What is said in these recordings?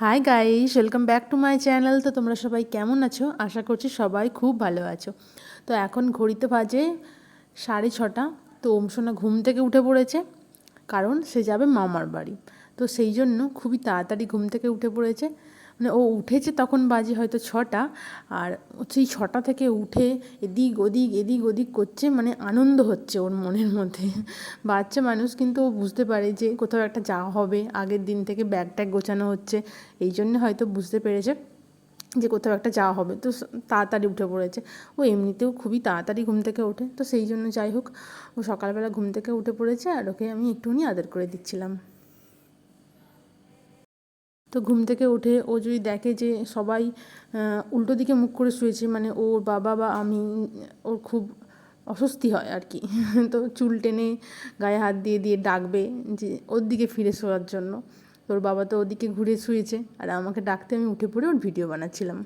Hi guys welcome back to my channel তো তোমরা সবাই কেমন আছো? আশা করছি সবাই খুব ভালো আছো। তো এখন ঘড়িতে বাজে সাড়ে ছটা। তো ওমসোনা ঘুম থেকে উঠে পড়েছে, কারণ সে যাবে মামার বাড়ি। তো সেই জন্য খুবই তাড়াতাড়ি ঘুম থেকে উঠে পড়েছে। মানে ও উঠেছে তখন বাজে হয়তো ছটা, আর সেই ছটা থেকে উঠে এদিক ওদিক এদিক ওদিক করছে মানে আনন্দ হচ্ছে ওর মনের মধ্যে। বাচ্চা মানুষ কিন্তু ও বুঝতে পারে যে কোথাও একটা যাওয়া হবে, আগের দিন থেকে ব্যাগ ট্যাগ গোছানো হচ্ছে, এই জন্য হয়তো বুঝতে পেরেছে যে কোথাও একটা যাওয়া হবে। তো তাড়াতাড়ি উঠে পড়েছে। ও এমনিতেও খুবই তাড়াতাড়ি ঘুম থেকে ওঠে, তো সেই জন্য যাই হোক, ও সকালবেলা ঘুম থেকে উঠে পড়েছে, আর ওকে আমি একটুখানি আদর করে দিচ্ছিলাম। তো ঘুম থেকে উঠে ও যদি দেখে যে সবাই উল্টো দিকে মুখ করে শুয়েছে মানে ওর বাবা বা আমি, ওর খুব অস্বস্তি হয় আর কি। তো চুল টেনে গায়ে হাত দিয়ে দিয়ে ডাকবে যে ওর দিকে ফিরে শোয়ার জন্য। তোর বাবা তো ওদিকে ঘুরে শুয়েছে আর আমাকে ডাকতে আমি উঠে পড়ে ওর ভিডিও বানাচ্ছিলাম।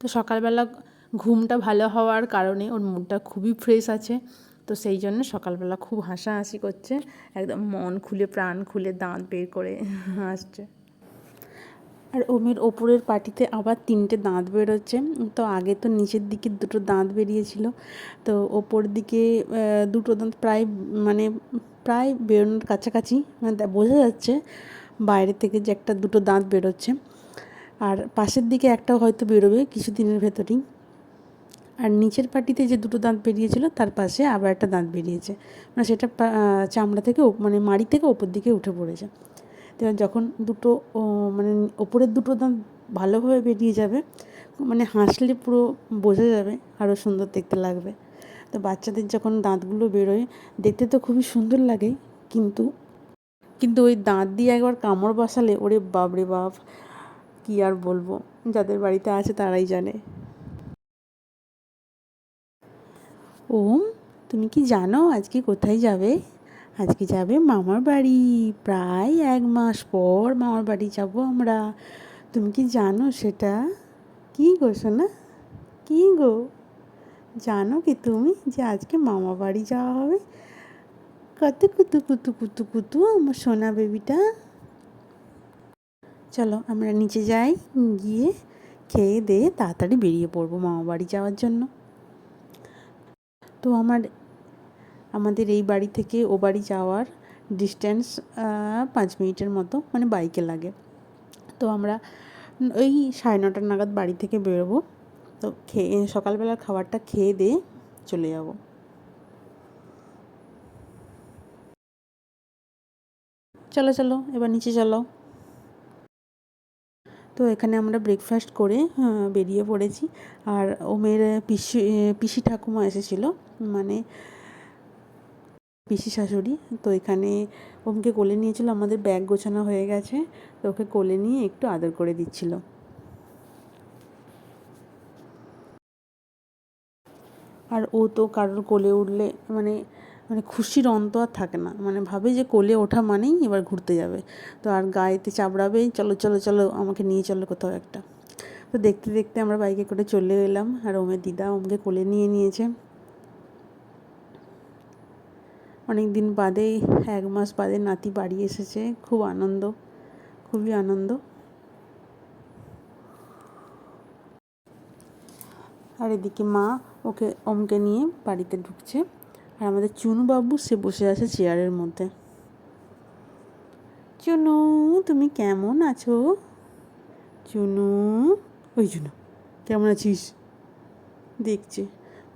তো সকালবেলা ঘুমটা ভালো হওয়ার কারণে ওর মুডটা খুবই ফ্রেশ আছে। তো সেই জন্য সকালবেলা খুব হাসাহাসি করছে। একদম মন খুলে, প্রাণ খুলে দাঁত বের করে হাসছে। আর ওমের ওপরের পাটিতে আবার তিনটে দাঁত বেরোচ্ছে। তো আগে তো নিচের দিকে দুটো দাঁত বেরিয়েছিল। তো ওপর দিকে দুটো দাঁত প্রায় মানে প্রায় বেরোনোর কাছাকাছি মানে বোঝা যাচ্ছে বাইরে থেকে যে একটা দুটো দাঁত বেরোচ্ছে। আর পাশের দিকে একটা হয়তো বেরোবে কিছুদিনের ভেতরেই। আর নিচের পাটিতে যে দুটো দাঁত বেরিয়েছিল, তার পাশে আবার একটা দাঁত বেরিয়েছে। মানে সেটা চামড়া থেকে মানে মাড়ি থেকে ওপর দিকে উঠে পড়েছে। তো যখন দুটো মানে ওপরের দুটো দাঁত ভালোভাবে বেরিয়ে যাবে মানে হাসলে পুরো বোঝা যাবে আরও সুন্দর দেখতে লাগবে। তো বাচ্চাদের যখন দাঁতগুলো বেরোয়, দেখতে তো খুবই সুন্দর লাগে, কিন্তু কিন্তু ওই দাঁত দিয়ে একবার কামড় বসালে, ওরে বাবরে বাপ, কী আর বলব? যাদের বাড়িতে আছে তারাই জানে। ওম, তুমি কি জানো আজকে কোথায় যাবে? আজকে যাবে মামার বাড়ি। প্রায় এক মাস পর মামার বাড়ি যাব আমরা। তুমি কি জানো সেটা? কী গো শোনা কী গো? জানো কি তুমি যে আজকে মামা বাড়ি যাওয়া হবে? কত কুতু কুতু কুতু কুতু আমার সোনা বেবিটা। চলো আমরা নিচে যাই, গিয়ে খেয়ে দিয়ে তাড়াতাড়ি বেরিয়ে পড়ব মামা বাড়ি যাওয়ার জন্য। তো আমার, আমাদের এই বাড়ি থেকে ও বাড়ি যাওয়ার ডিস্ট্যান্স পাঁচ মিনিটের মতো মানে বাইকে লাগে। তো আমরা ওই সাড়ে নটার নাগাদ বাড়ি থেকে বেরোবো। তো খেয়ে, সকালবেলার খাবারটা খেয়ে দিয়ে চলে যাব। চলো চলো, এবার নিচে চলো। তো এখানে আমরা ব্রেকফাস্ট করে বেরিয়ে পড়েছি। আর ওমের পিসি পিসি ঠাকুমা এসেছিল মানে পিসি শাশুড়ি। তো এখানে ওমকে কোলে নিয়েছিল, আমাদের ব্যাগ গোছানো হয়ে গেছে, তো ওকে কোলে নিয়ে একটু আদর করে দিচ্ছিল। আর ও তো কারোর কোলে উঠলে মানে মানে খুশির অন্ত আর থাকে না। মানে ভাবে যে কোলে ওঠা মানেই এবার ঘুরতে যাবে। তো আর গায়েতে চাপড়াবেই চলো চলো চলো, আমাকে নিয়ে চলো কোথাও একটা। তো দেখতে দেখতে আমরা বাইকে করে চলে এলাম আর ওমের দিদা ওমকে কোলে নিয়ে নিয়েছে। অনেক দিন বাদে, এক মাস বাদে নাতি বাড়ি এসেছে। খুব আনন্দ, খুবই আনন্দ। আর এদিকে মা ওকে, ওমকে নিয়ে বাড়িতে ঢুকছে। আর আমাদের চুনুবাবু, সে বসে আছে চেয়ারের মধ্যে। চুনু, তুমি কেমন আছো? চুনু, ওই চুনু, কেমন আছিস? দেখছে।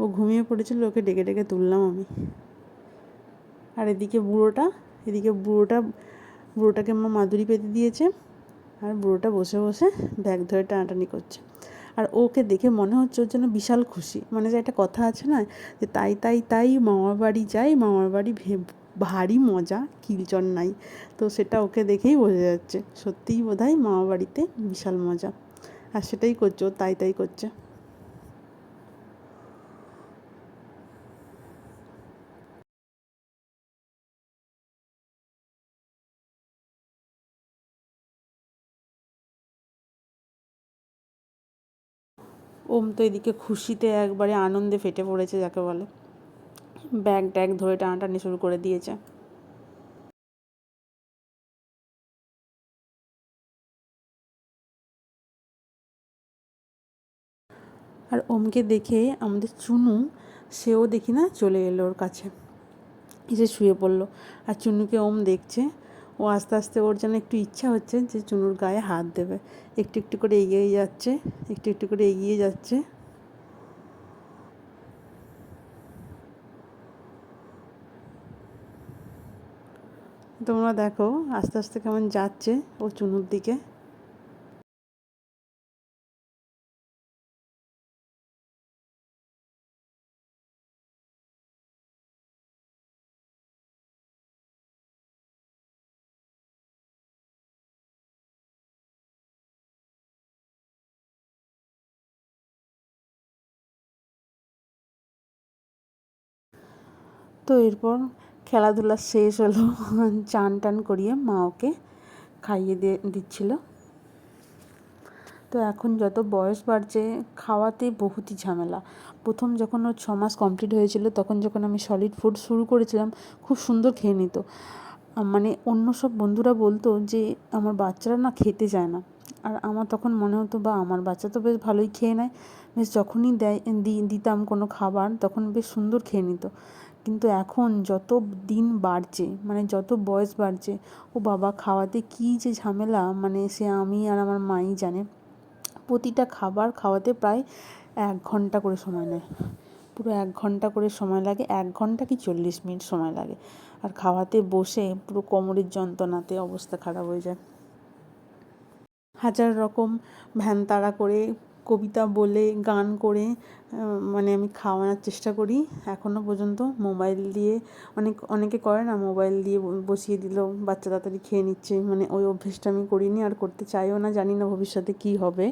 ও ঘুমিয়ে পড়েছিল, ওকে ডেকে ডেকে তুললাম আমি। আর এদিকে বুড়োটা এদিকে বুড়োটা, বুড়োটাকে মা মাদুরি পেতে দিয়েছে, আর বুড়োটা বসে বসে ব্যাগ ধরে টানাটানি করছে। আর ওকে দেখে মনে হচ্ছে ওর জন্য বিশাল খুশি। মানে যে একটা কথা আছে না, যে তাই তাই তাই মামার বাড়ি যাই, মামার বাড়ি ভারী মজা কিলচন নাই। তো সেটা ওকে দেখেই বোঝা যাচ্ছে। সত্যিই বোধ হয় মামা বাড়িতে বিশাল মজা। আর সেটাই করছে ও, তাই তাই করছে। ওম তো এদিকে খুশিতে একবারে আনন্দে ফেটে পড়েছে যাকে বলে। ব্যাগ ট্যাগ ধরে টানাটানি শুরু করে দিয়েছে। আর ওমকে দেখে আমাদের চুনু, সেও দেখি না, চলে এলো ওর কাছে। এসে শুয়ে পড়ল। আর চুনুকে ওম দেখছে ও আস্তে আস্তে ওর যেন একটু ইচ্ছা হচ্ছে যে চুনুর গায়ে হাত দেবে। একটু একটু করে এগিয়ে যাচ্ছে, একটু একটু করে এগিয়ে যাচ্ছে। তোমরা দেখো, আস্তে আস্তে কেমন যাচ্ছে ও চুনুর দিকে। তো এরপর খেলাধুলা শেষ হলো। চান টান করিয়ে মা ওকে খাইয়ে দিয়ে দিচ্ছিল। তো এখন যত বয়স বাড়ছে, খাওয়াতে বহুতই ঝামেলা। প্রথম যখন ওর ছ মাস কমপ্লিট হয়েছিল, তখন যখন আমি সলিড ফুড শুরু করেছিলাম, খুব সুন্দর খেয়ে নিত। মানে অন্য সব বন্ধুরা বলতো যে, আমার বাচ্চারা না খেতে চায় না। আর আমার তখন মনে হতো, বা, আমার বাচ্চা তো বেশ ভালোই খেয়ে নেয়। বেশ যখনই দেয় দিতাম কোনো খাবার, তখন বেশ সুন্দর খেয়ে নিত। কিন্তু এখন যত দিন বাড়ছে মানে যত বয়স বাড়ছে, ও বাবা খাওয়াতে কী যে ঝামেলা মানে সে আমি আর আমার মাই জানে। প্রতিটা খাবার খাওয়াতে প্রায় এক ঘণ্টা করে সময় নেয়। পুরো এক ঘণ্টা করে সময় লাগে, এক ঘণ্টা কি চল্লিশ মিনিট সময় লাগে। আর খাওয়াতে বসে পুরো কোমরের যন্ত্রণাতে অবস্থা খারাপ হয়ে যায়। হাজার রকম ভ্যান তাড়া করে কবিতা বলে, গান করে মানে আমি খাওয়ানোর চেষ্টা করি। এখনও পর্যন্ত মোবাইল দিয়ে, অনেক, অনেকে করে না, মোবাইল দিয়ে বসিয়ে দিল, বাচ্চা তাড়াতাড়ি খেয়ে নিচ্ছে। মানে ওই অভ্যেসটা আমি করিনি, আর করতে চাইও না, জানি না ভবিষ্যতে কী হবে।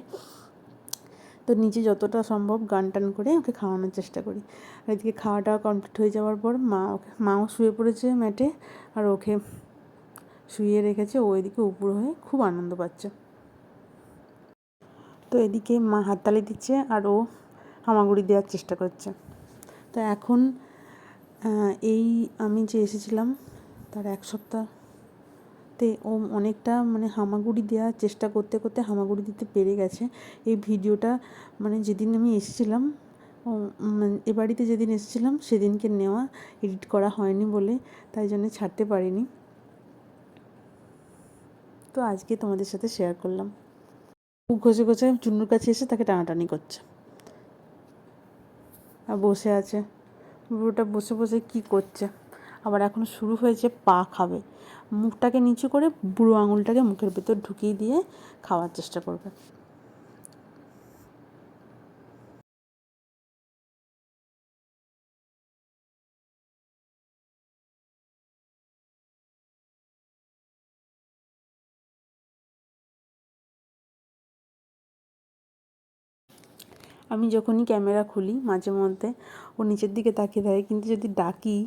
তো নিজে যতটা সম্ভব গান টান করে ওকে খাওয়ানোর চেষ্টা করি। আর এদিকে খাওয়াটা কমপ্লিট হয়ে যাওয়ার পর মা ওকে, মাও শুয়ে পড়েছে ম্যাটে, আর ওকে শুয়ে রেখেছে। ও এদিকে উপর হয়ে খুব আনন্দ পাচ্ছে। তো এদিকে মা হাততালি দিচ্ছে আর ও হামাগুড়ি দেওয়ার চেষ্টা করছে। তো এখন এই আমি যে এসেছিলাম, তার এক সপ্তাহতে ও অনেকটা মানে হামাগুড়ি দেওয়ার চেষ্টা করতে করতে হামাগুড়ি দিতে পেরে গেছে। এই ভিডিওটা মানে যেদিন আমি এসেছিলাম এ বাড়িতে যেদিন এসেছিলাম, সেদিনকে নেওয়া এডিট করা হয়নি বলে তাই জন্য ছাড়তে পারিনি। তো আজকে তোমাদের সাথে শেয়ার করলাম। ঘষে ঘষে চুন্নুর কাছে এসে তাকে টানাটানি করছে। আর বসে আছে। বুড়োটা বসে বসে কি করছে? আবার এখন শুরু হয়েছে, পা খাবে। মুখটাকে নিচু করে বুড়ো আঙুলটাকে মুখের ভেতর ঢুকিয়ে দিয়ে খাওয়ার চেষ্টা করবে। আমি যখনই ক্যামেরা খুলি মাঝে মধ্যে, ও নিচের দিকে তাকিয়ে থাকে, কিন্তু যদি ডাকি,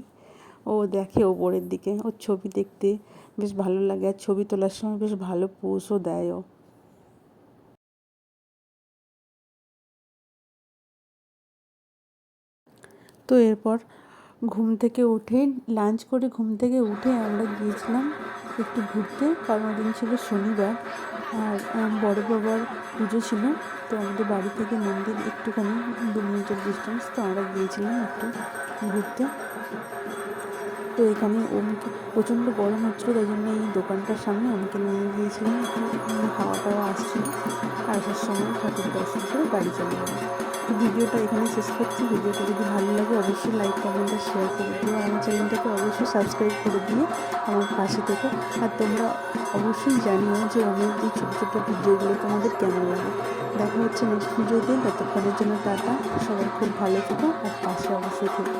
ও দেখে ওপরের দিকে, ওর ছবি দেখতে বেশ ভালো লাগে, আর ছবি তোলার সময় বেশ ভালো পোজও দেয় ও। তো এরপর ঘুম থেকে উঠে, লাঞ্চ করে ঘুম থেকে উঠে আমরা গিয়েছিলাম একটু ঘুরতে, কারণ ওদিন ছিল শনিবার। আর বড় বাবার পুজো ছিল, তো আমাদের বাড়ি থেকে মন্দির একটুখানি দু মিনিটের ডিস্টেন্স তো আমরা গিয়েছিলাম একটু ঘুরতে। তো এখানে ওমকে প্রচণ্ড গরম হচ্ছিল, তাই জন্য এই দোকানটার সামনে আমাকে নিয়ে গিয়েছিলাম খাওয়া দাওয়া আসছিল। আসার সময় ঠাকুর দর্শন করে বাড়ি চলে ভিডিওটা এখানে শেষ করছি। ভিডিওটা যদি ভালো লাগে, অবশ্যই লাইক কমেন্ট আর শেয়ার করে দিও। আমার চ্যানেলটাকে অবশ্যই সাবস্ক্রাইব করে দিও আমার পাশে থেকে। আর তোমরা অবশ্যই জানিও যে অনেক এই ছোটো ছোটো ভিডিওগুলো তোমাদের কেমন লাগে। দেখা হচ্ছে নেক্সট ভিডিওতে। ততক্ষণের জন্য টাটা। সবাই খুব ভালো থেকো আর পাশে অবশ্যই থেকো।